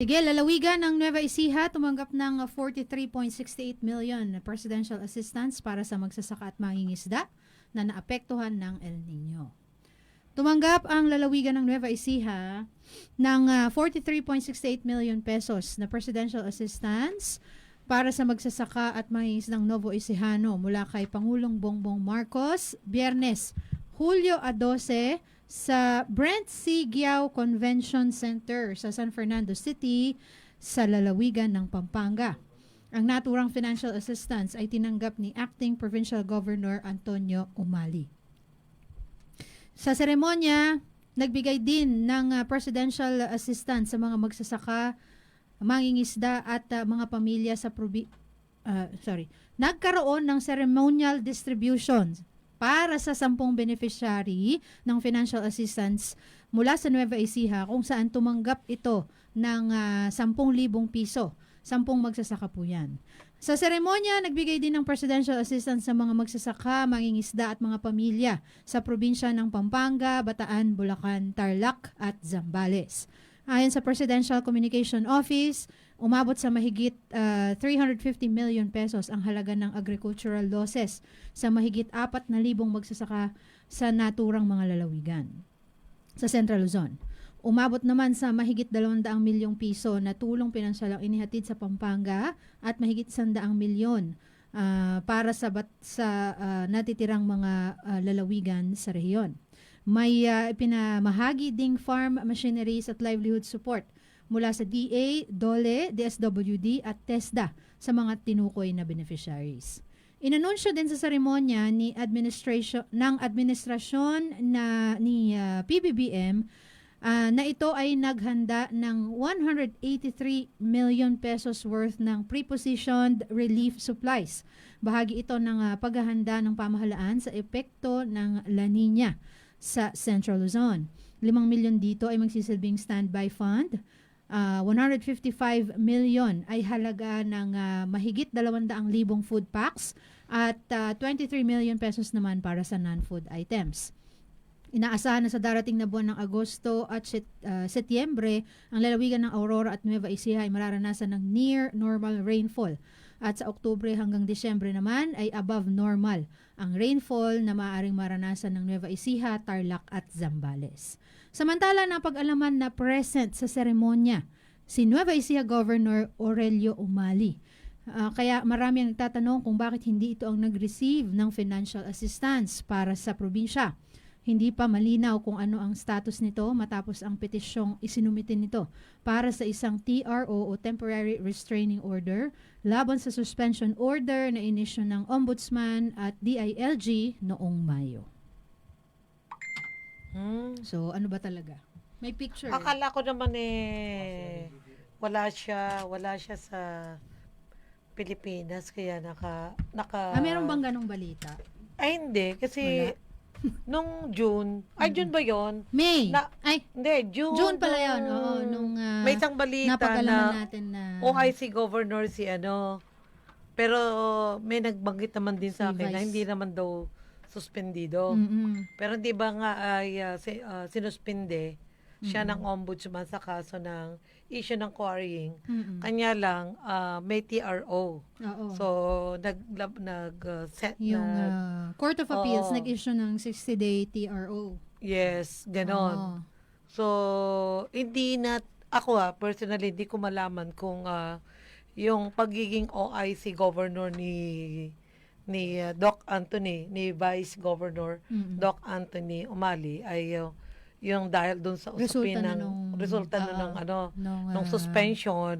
Sige, lalawigan ng Nueva Ecija tumanggap ng 43.68 million na presidential assistance para sa magsasaka at mangingisda na naapektuhan ng El Nino. Tumanggap ang lalawigan ng Nueva Ecija ng ah, 43.68 million pesos na presidential assistance para sa magsasaka at mangingisdang Novo Ecijano mula kay Pangulong Bongbong Marcos, Biyernes, Hulyo a 12 sa Brent C. Giao Convention Center sa San Fernando City sa lalawigan ng Pampanga. Ang naturang financial assistance ay tinanggap ni Acting Provincial Governor Antonio Umali. Sa seremonya, nagbigay din ng uh, presidential assistance sa mga magsasaka, mangingisda at uh, mga pamilya sa probi uh, sorry, nagkaroon ng ceremonial distribution para sa sampung beneficiary ng financial assistance mula sa Nueva Ecija kung saan tumanggap ito ng ah, 10,000 piso. Sampung magsasaka po yan. Sa seremonya, nagbigay din ng presidential assistance sa mga magsasaka, mangingisda at mga pamilya sa probinsya ng Pampanga, Bataan, Bulacan, Tarlac at Zambales. Ayon sa Presidential Communication Office, umabot sa mahigit ah, 350 million pesos ang halaga ng agricultural losses sa mahigit 4,000 magsasaka sa naturang mga lalawigan sa Central Luzon. Umabot naman sa mahigit 200 milyong piso na tulong pinansyal ang inihatid sa Pampanga at mahigit 100 milyon ah, para sa bat, sa ah, natitirang mga ah, lalawigan sa rehiyon. May ah, ipinamahagi ding farm machineries at livelihood support mula sa DA, DOLE, DSWD at TESDA sa mga tinukoy na beneficiaries. Inanunsyo din sa seremonya ni administration ng administrasyon na ni ah, PBBM ah, na ito ay naghanda ng 183 million pesos worth ng prepositioned relief supplies. Bahagi ito ng ah, paghahanda ng pamahalaan sa epekto ng La Nina sa Central Luzon. 5 milyon dito ay magsisilbing standby fund. Ah, 155 million ay halaga ng ah, mahigit 200,000 food packs at ah, 23 million pesos naman para sa non-food items. Inaasahan na sa darating na buwan ng Agosto at ah, Setyembre, ang lalawigan ng Aurora at Nueva Ecija ay mararanasan ng near normal rainfall. At sa Oktubre hanggang Disyembre naman ay above normal ang rainfall na maaaring maranasan ng Nueva Ecija, Tarlac at Zambales. Samantala, napag-alaman na present sa seremonya si Nueva Ecija Governor Aurelio Umali. Ah, kaya marami ang nagtatanong kung bakit hindi ito ang nag-receive ng financial assistance para sa probinsya. Hindi pa malinaw kung ano ang status nito matapos ang petisyong isinumitin nito para sa isang TRO o Temporary Restraining Order laban sa suspension order na inisyo ng Ombudsman at DILG noong Mayo. Hmm. So, ano ba talaga? May picture. Akala ko naman eh, wala siya, wala siya sa Pilipinas, kaya naka, naka... ah, meron bang ganong balita? Ay, hindi, kasi nung June, ay June ba yon? May! Na- Ay, Hindi, June. June pala yun. Oo, nung ah, may isang balita napag-alaman na natin na OIC governor si ano, pero may nagbanggit naman din sa akin na hindi naman daw suspendido. Mm-mm. Pero di ba nga ay ah, si, ah, sinuspinde siya Mm-mm. ng ombudsman sa kaso ng issue ng quarrying. Mm-mm. Kanya lang ah, may TRO. Oo. So nag lab- nag ah, set yung nag- ah, Court of Appeals Oo. nag-issue ng 60-day TRO. yes, ganon. Oo. So hindi na ako ah, personally hindi ko malaman kung ah, yung pagiging OIC governor ni ni ah, Doc Anthony, ni Vice Governor Mm-mm. Doc Anthony Umali ay uh, yung dahil doon sa usapin Resulta na ng nung- resulta na ah, ng ano Nung, ng ah, suspension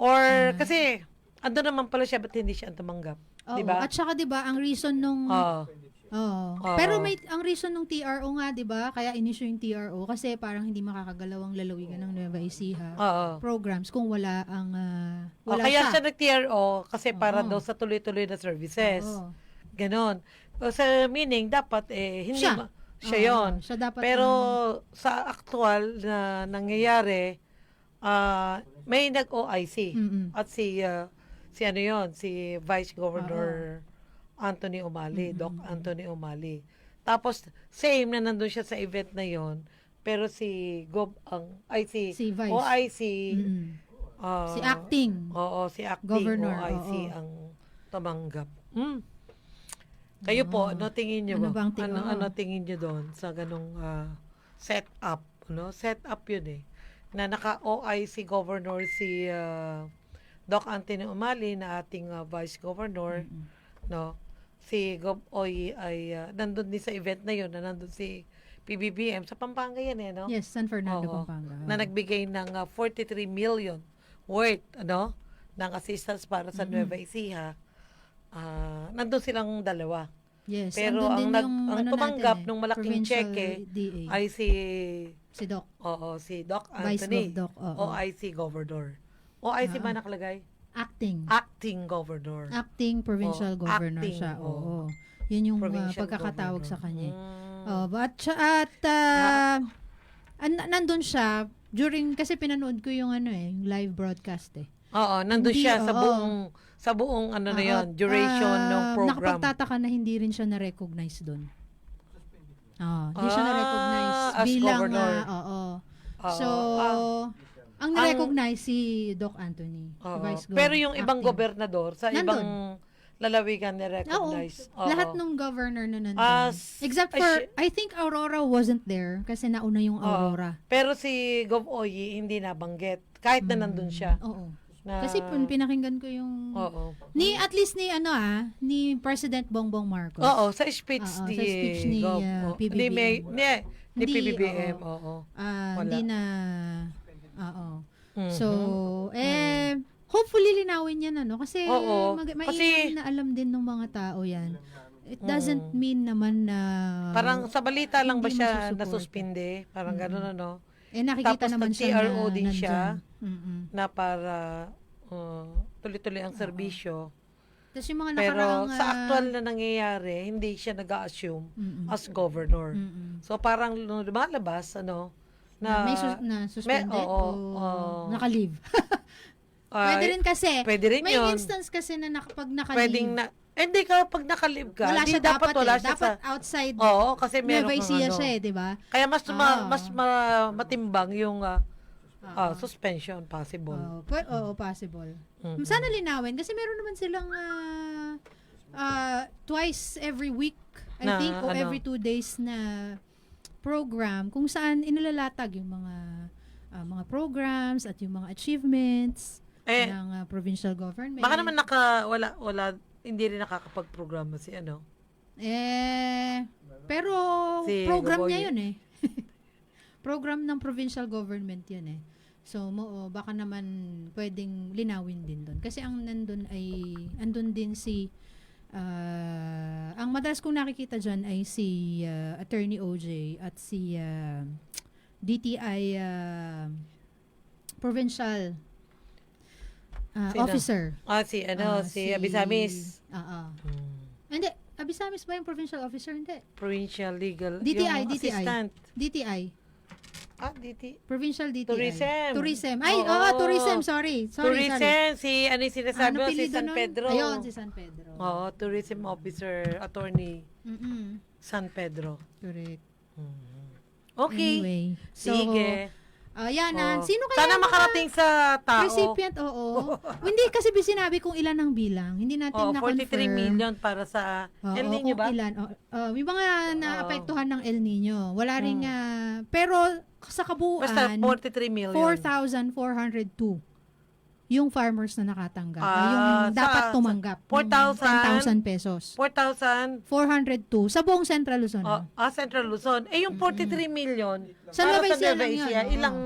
or ah. kasi ando naman pala siya ba't hindi siya tumanggap oo. di ba At saka 'di ba ang reason nung. Oo. Oo. Pero may ang reason ng TRO nga 'di ba? Kaya inisyu yung TRO kasi parang hindi makakagalaw ang lalawigan ng Nueva Ecija Oo. programs kung wala ang O, wala kaya siya. siya nag-TRO kasi para Oo. daw sa tuloy-tuloy na services Oo. ganon o, sa meaning dapat eh hindi Siya. ma- siya Oo, yon Siya dapat pero ang- sa actual na nangyayari ah may nag-OIC Mm-mm. at si ah, si ano yon si Vice Governor Anthony Umali, Doc Anthony Umali. Tapos same na nandun siya sa event na yon, pero si Gob ang ay si, Si Vice. OIC Mm-mm. ah, si acting. Oo, si acting Governor, OIC oo. ang tumanggap. Hmm. Kayo po, ano tingin niyo Ano ba? bang ting- ano, ano tingin niyo doon sa ganong ah, setup, no? Setup 'yun eh. Na naka OIC governor si ah, Doc Anthony Umali na ating ah, vice governor, no? Si Gov Oy ay ah, nandun din sa event na 'yon, na nandun si PBBM sa Pampanga yan eh, no? Yes, San Fernando, Oo. Pampanga. na nagbigay ng ah, 43 million worth ano ng assistance para sa. Nueva Ecija. Ah, nandun silang dalawa. Yes, Pero ang nag- yung ang ano tumanggap natin eh, nung malaking cheque DA, Ay si si Doc, Oo, si Doc Vice Anthony. Gov Doc. oo. OIC governor. OIC ba Ah. nakalagay? Acting. Acting governor. acting provincial Oo, governor acting, siya. oo. Oo. Yun yung uh, pagkakatawag governor. sa kanya. Mm. Oh, but siya at uh, an- nandun siya during kasi pinanood ko yung ano eh, yung live broadcast eh. Oo, nandun Hindi, siya sa oo. buong sa buong ano na Oo, yon, duration ah, ng program. Nakapagtataka na hindi rin siya na-recognize doon. Oh, hindi siya Ah, na-recognize as bilang governor. ah, oo. Oo. So, Ah, ang na-recognize si Doc Anthony, oo. Vice Gov, Pero yung ibang acting. gobernador sa Nandun. ibang lalawigan ni-recognize. Oo. Lahat ng governor na nandun. As- Except for, y- I think Aurora wasn't there kasi nauna yung Oo. Aurora. Pero si Gov Oyi hindi nabanggit kahit na nandun siya. Oo. Na, Kasi pun pinakinggan ko yung Oo. ni at least ni ano ah, ni President Bongbong Marcos. Oo, sa speech Oo, ni sa speech ni, Gov. ah, Oo. PBBM. Hindi, may, ni, ni Hindi, PBBM, oo. Ah, Wala. hindi na Oo. Mhm. So, eh hopefully linawin yan ano kasi Oo, mag- mainam kasi- na alam din ng mga tao yan. It doesn't mean naman na Parang sa balita lang ba hindi siya masusuporta. nasuspinde? Parang Mm. gano'n ano? Eh nakikita tapos naman siya nag-TRO na din siya. Mm-mm. Na para uh, tuloy-tuloy ang serbisyo. Tapos yung mga Pero nakaraang sa ah, actual na nangyayari, hindi siya nag-assume mm-mm. as governor. Mm-mm. So parang lumalabas, ano, na, na, may sus- na suspended may- oo, o oo. naka-leave. Pwede rin kasi. pwede rin may yun. instance kasi na nak- pag naka-leave, Pwedeng na, hindi ka, pag nakalib ka, wala di siya dapat, dapat, wala eh. siya dapat sa, outside oo, kasi meron Nueva Ecija ano. siya eh, di ba? Kaya mas, ma, mas ma- matimbang yung ah, ah, suspension possible. Oo, pwe- oo, possible. Mhm. Sana linawin kasi meron naman silang ah, ah, twice every week, I Na, think, o ano? every two days na program kung saan inilalatag yung mga ah, mga programs at yung mga achievements Eh, ng ah, provincial government. baka naman naka, wala, wala, hindi rin nakakapag-programa si ano. Eh, pero Si program Gaboy. niya yun eh. program ng provincial government yun eh. So, mo, oh, baka naman pwedeng linawin din doon. Kasi ang nandun ay, andun din si, ah, ang madalas kong nakikita dyan ay si ah, Attorney OJ at si ah, DTI ah, Provincial ah, Sino? Officer. Ah, si ano, Ah, si, Abisamis. Oo. Hmm. Hindi, Abisamis ba yung provincial officer? Hindi. Provincial Legal. DTI, yung DTI. Assistant. DTI. Ah, DT. Provincial DTI. Tourism. Tourism. Ay, Oo. oo, tourism. Sorry. Sorry, sorry. tourism, si ano yung sinasabi mo, si apelido San nun? Pedro. Ayun, si San Pedro. Oo, tourism officer, attorney, Mm-mm. San Pedro. Correct. Mhm. Okay. Anyway. So, Sige. Ah, yan na. Oo. Sino kaya Sana ang mga makarating sa tao. recipient? Oo. Hindi kasi sinabi kung ilan ang bilang. Hindi natin Oh, na-confirm. 43 million para sa Oo, El Nino kung ba? Ilan. Oh, oh, yung mga naapektuhan ng El Nino. Wala ring, Hmm. ah, pero sa kabuuan, Basta 43 million. 4,402 yung farmers na nakatanggap. Ah, Ay, yung sa- dapat sa tumanggap. ng 4,000 10,000 pesos. 4,000 402 sa buong Central Luzon. oh, ah, Central Luzon. Eh, yung 43 million Sa para Nueva Ecija Nueva lang yun, Ecija, oo. ilang,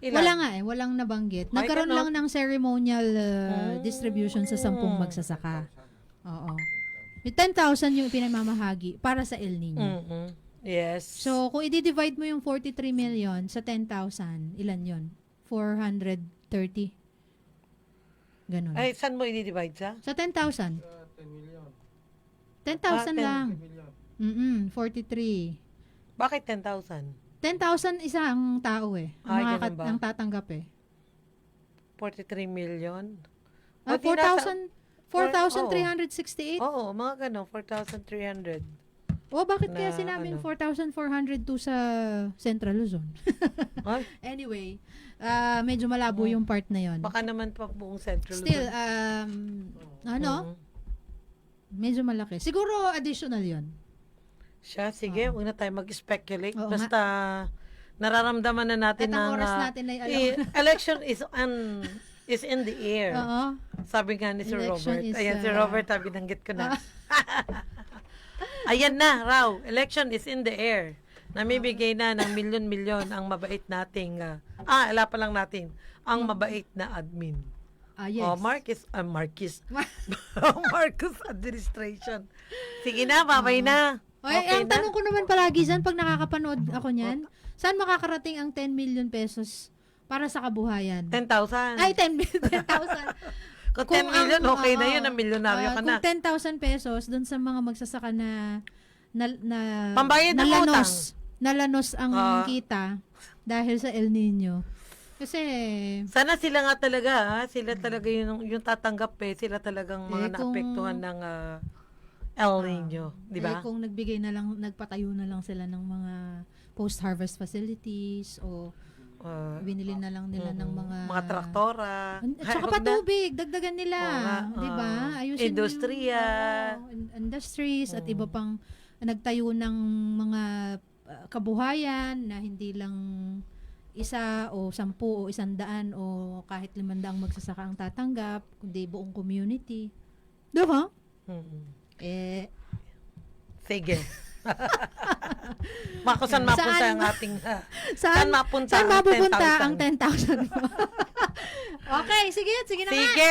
ilan? Wala nga eh, walang nabanggit. Ay, Nagkaroon ganun. lang ng ceremonial uh, Hmm. distribution sa sampung magsasaka. Oo. Yung 10,000 yung pinamamahagi para sa El Nino. Mhm. Yes. So, kung i-divide mo yung 43 million sa 10,000, ilan yon 430. Ganon. Ay, saan mo i-divide sa? Sa 10,000. 10,000 Ah, 10 lang. Mm 43. Bakit 10,000? 10,000 isa ang tao eh. Ang, Ay, makaka- ganun ba? ang tatanggap eh. 43 million? Ah, O, di nasa- 4,000 4,368? Oo, mga gano'n, 4,300. O bakit kaya Na sinabing ano? 4,402 sa Central Luzon? Ay, anyway, ah, medyo malabo Oh. yung part na yon. baka naman pa buong Central Still, Luzon. um, ano, Mhm. medyo malaki. Siguro additional yon. Siya, sige, Oo. huwag na tayo mag-speculate. Oo Basta, nararamdaman na At natin ang na oras na- natin ay alam. eh, election is on is in the air. Oo. Sabi nga ni Sir Election Robert. is, Ayan, Sir uh, Robert, sabi nanggit ko na. Ayan na, raw. Election is in the air. Namibigay na ng milyon-milyon ang mabait nating, ah, ah, ala pa lang natin, ang mabait na admin. Ah, yes. Oh, Marcus, ah, Marcus. Marcus administration. Sige na, babay na. Oy, Okay ang na. tanong ko naman palagi dyan, pag nakakapanood ako niyan, saan makakarating ang 10 million pesos para sa kabuhayan? 10,000. Ay, 10 million, 10,000. Kung 10 Kung million, ang- okay na oo, yun. Ang milyonaryo Ah, ka na. Kung 10,000 pesos doon sa mga magsasaka na na, na Pambayad ng nalanos, nalanos ang Ah. kita dahil sa El Nino. Kasi Sana sila nga talaga, ha? sila talaga yung, yung tatanggap eh, sila talagang mga Eh, kung- naapektuhan ng ah, El Nino, di eh, ba? kung nagbigay na lang nagpatayo na lang sila ng mga post-harvest facilities o Ah, binili na lang nila ng mm, mga mga traktora. At saka wag na. patubig, dagdagan nila. Nga, di ba? Ayusin Industriya. Yung, in- industries at Mm. iba pang nagtayo ng mga uh, kabuhayan na hindi lang isa o sampu o isang daan o kahit limandaang magsasaka ang tatanggap, kundi buong community. Di ba? Mm. Eh, Sige. Mako, saan mapunta Saan- ang ating... ah, saan, saan mapunta saan ang mapupunta ang 10,000? 10,000 mo? okay, sige, sige na nga. Sige.